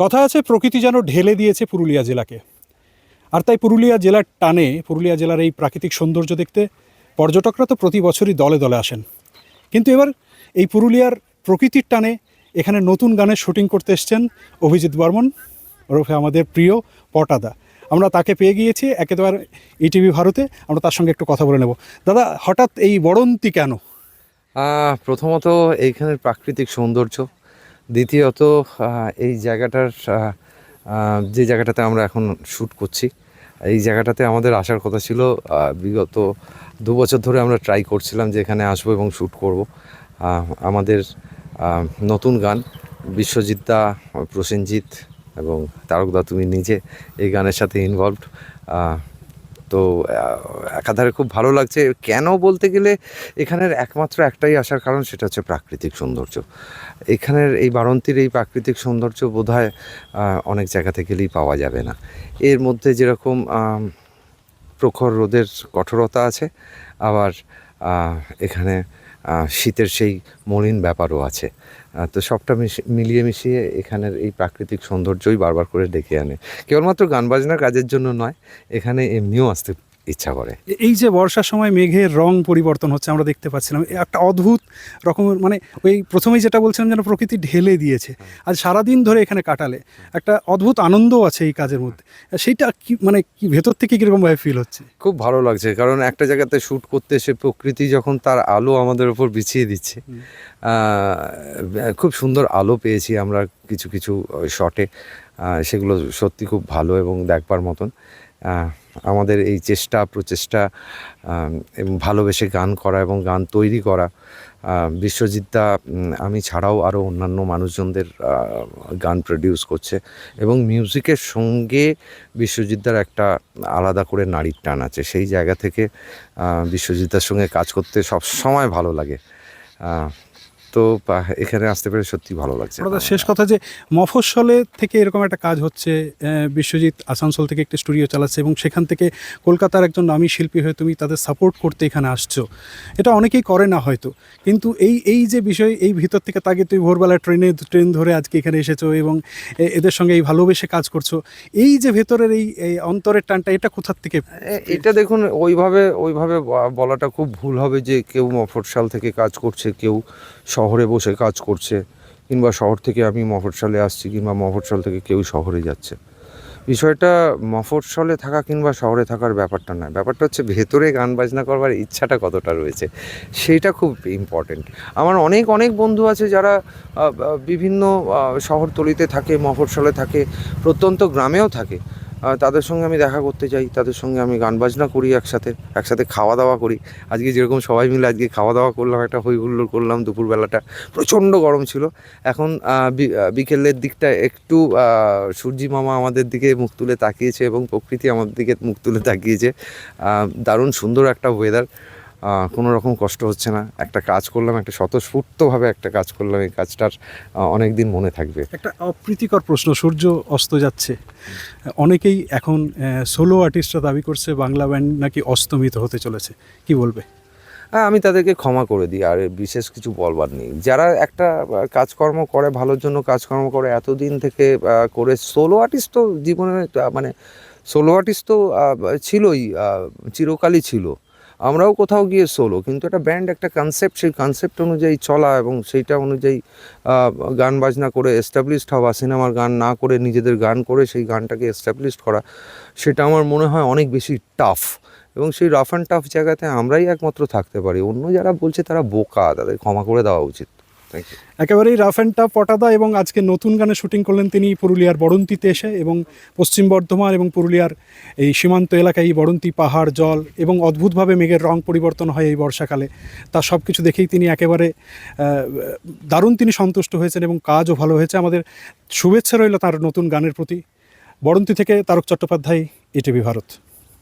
কথা আছে, প্রকৃতি যেন ঢেলে দিয়েছে পুরুলিয়া জেলাকে। আর তাই পুরুলিয়া জেলার টানে, পুরুলিয়া জেলার এই প্রাকৃতিক সৌন্দর্য দেখতে পর্যটকরা তো প্রতি বছরই দলে দলে আসেন। কিন্তু এবার এই পুরুলিয়ার প্রকৃতির টানে এখানে নতুন গানের শুটিং করতে এসছেন অভিজিৎ বর্মন, ওরফে আমাদের প্রিয় পটাদা। আমরা তাকে পেয়ে গিয়েছি একেবারে ইটিভি ভারতে, আমরা তার সঙ্গে একটু কথা বলে নেব। দাদা, হঠাৎ এই বড়ন্তি কেন? প্রথমত এইখানের প্রাকৃতিক সৌন্দর্য দ্বিতীয়ত এই জায়গাটার যে জায়গাটাতে আমরা এখন শ্যুট করছি, এই জায়গাটাতে আমাদের আসার কথা ছিল বিগত দু বছর ধরে আমরা ট্রাই করছিলাম যে এখানে আসব এবং শ্যুট করব। আমাদের নতুন গান বিশ্বজিৎ দা, প্রসেনজিৎ এবং তারকদা, তুমি নিজে এই গানের সাথে ইনভলভড তো একাধারে খুব ভালো লাগছে। কেন বলতে গেলে এখানের একমাত্র একটাই আসার কারণ সেটা হচ্ছে প্রাকৃতিক সৌন্দর্য। এখানের এই বারন্তীর এই প্রাকৃতিক সৌন্দর্য বোধহয় অনেক জায়গা থেকে গেলেই পাওয়া যাবে না। এর মধ্যে যেরকম প্রখর রোদের কঠোরতা আছে, আবার এখানে শীতের সেই মলিন ব্যাপারও আছে। তো সবটা মিলিয়ে মিশিয়ে এখানের এই প্রাকৃতিক সৌন্দর্যই বারবার করে ডেকে আনে। কেবলমাত্র গান বাজনার কাজের জন্য নয়, এখানে এমনিও আসতে ইচ্ছা করে। এই যে বর্ষার সময় মেঘের রং পরিবর্তন হচ্ছে আমরা দেখতে পাচ্ছিলাম। একটা অদ্ভুত রকমের মানে ওই প্রথমেই যেটা বলছিলাম যেন প্রকৃতি ঢেলে দিয়েছে। আজ সারাদিন ধরে এখানে কাটালে একটা অদ্ভুত আনন্দ আছে এই কাজের মধ্যে। সেইটা কি মানে কি ভেতর থেকে কীরকমভাবে ফিল হচ্ছে? খুব ভালো লাগছে কারণ একটা জায়গাতে শ্যুট করতে এসে প্রকৃতি যখন তার আলো আমাদের উপর বিছিয়ে দিচ্ছে খুব সুন্দর আলো পেয়েছি আমরা কিছু কিছু শটে সেগুলো সত্যি খুব ভালো এবং দেখবার মতন। আমাদের এই চেষ্টা, প্রচেষ্টা এবং ভালোবেসে গান করা এবং গান তৈরি করা বিশ্বজিৎদা আমি ছাড়াও আরও অন্যান্য মানুষজনদের গান প্রডিউস করছে এবং মিউজিকের সঙ্গে বিশ্বজিৎদার একটা আলাদা করে নারীর টান আছে। সেই জায়গা থেকে বিশ্বজিৎদার সঙ্গে কাজ করতে সব সময় ভালো লাগে। তো এখানে আসতে পেরে সত্যি ভালো লাগছে। শেষ কথা যে মফস্বলে থেকে এরকম একটা কাজ হচ্ছে বিশ্বজিৎ আসানসোল থেকে একটা স্টুডিও চালাচ্ছে এবং সেখান থেকে কলকাতার একজন নামী শিল্পী হয়ে তুমি তাদের সাপোর্ট করতে এখানে আসছো। এটা অনেকেই করে না হয়তো। কিন্তু এই এই যে বিষয় এই ভিতর থেকে তাকে তুই ভোরবেলা ট্রেনে ট্রেন ধরে আজকে এখানে এসেছ এবং এদের সঙ্গে এই ভালোবেসে কাজ করছ। এই যে ভেতরের এই এই অন্তরের টানটা এটা কোথার থেকে এটা দেখুন ওইভাবে ওইভাবে বলাটা খুব ভুল হবে যে কেউ মফস্বল থেকে কাজ করছে কেউ শহরে বসে কাজ করছে, কিংবা শহর থেকে আমি মফস্বলে আসছি, কিংবা মফস্বল থেকে কেউ শহরে যাচ্ছে। বিষয়টা মফস্বলে থাকা কিংবা শহরে থাকার ব্যাপারটা নয়। ব্যাপারটা হচ্ছে ভেতরে গান বাজনা করবার ইচ্ছাটা কতটা রয়েছে সেইটা খুব ইম্পর্টেন্ট আমার অনেক অনেক বন্ধু আছে যারা বিভিন্ন শহরতলিতে থাকে, মফস্বলে থাকে, প্রত্যন্ত গ্রামেও থাকে। তাদের সঙ্গে আমি দেখা করতে চাই, তাদের সঙ্গে আমি গান বাজনা করি একসাথে একসাথে খাওয়া দাওয়া করি। আজকে যেরকম সবাই মিলে আজকে খাওয়া দাওয়া করলাম, একটা হই হুল্লোড় করলাম দুপুরবেলাটা, প্রচণ্ড গরম ছিল। এখন বিকেলের দিকটা একটু সূর্যি মামা আমাদের দিকে মুখ তুলে তাকিয়েছে এবং প্রকৃতি আমাদের দিকে মুখ তুলে তাকিয়েছে। দারুণ সুন্দর একটা ওয়েদার কোনো রকম কষ্ট হচ্ছে না। একটা কাজ করলাম একটা স্বতঃস্ফূর্তভাবে একটা কাজ করলাম এই কাজটার অনেক দিন মনে থাকবে। একটা অপ্রীতিকর প্রশ্ন সূর্য অস্ত যাচ্ছে। অনেকেই এখন সোলো আর্টিস্টরা দাবি করছে বাংলা ব্যান্ড নাকি অস্তমিত হতে চলেছে। কি বলবে? হ্যাঁ আমি তাদেরকে ক্ষমা করে দিই আর বিশেষ কিছু বলবার নেই। যারা একটা কাজকর্ম করে ভালোর জন্য কাজকর্ম করে এতদিন থেকে করে সোলো আর্টিস্ট তো জীবনে মানে সোলো আর্টিস্ট তো ছিলই চিরকালই ছিল। আমরাও কোথাও গিয়ে সোলো কিন্তু একটা ব্যান্ড একটা কনসেপ্ট সেই কনসেপ্ট অনুযায়ী চলা এবং সেইটা অনুযায়ী গান বাজনা করে এস্টাবলিশড হওয়া, সিনেমার গান না করে নিজেদের গান করে সেই গানটাকে এস্টাবলিশড করা, সেটা আমার মনে হয় অনেক বেশি টাফ এবং সেই রাফ অ্যান্ড টাফ জায়গাতে আমরাই একমাত্র থাকতে পারি। অন্য যারা বলছে তারা বোকা, তাদের ক্ষমা করে দেওয়া উচিত। একেবারেই রাফ অ্যান্ড টাফ পটাদা এবং আজকে নতুন গানে শুটিং করলেন তিনি পুরুলিয়ার বড়ন্তিতে এসে এবং পশ্চিম বর্ধমান এবং পুরুলিয়ার এই সীমান্ত এলাকায় এই বড়ন্তি পাহাড়, জল এবং অদ্ভুতভাবে মেঘের রং পরিবর্তন হয় এই বর্ষাকালে। তা সব কিছু দেখেই তিনি একেবারে দারুণ তিনি সন্তুষ্ট হয়েছেন এবং কাজও ভালো হয়েছে। আমাদের শুভেচ্ছা রইল তার নতুন গানের প্রতি। বড়ন্তি থেকে তারক চট্টোপাধ্যায় এটিভি ভারত।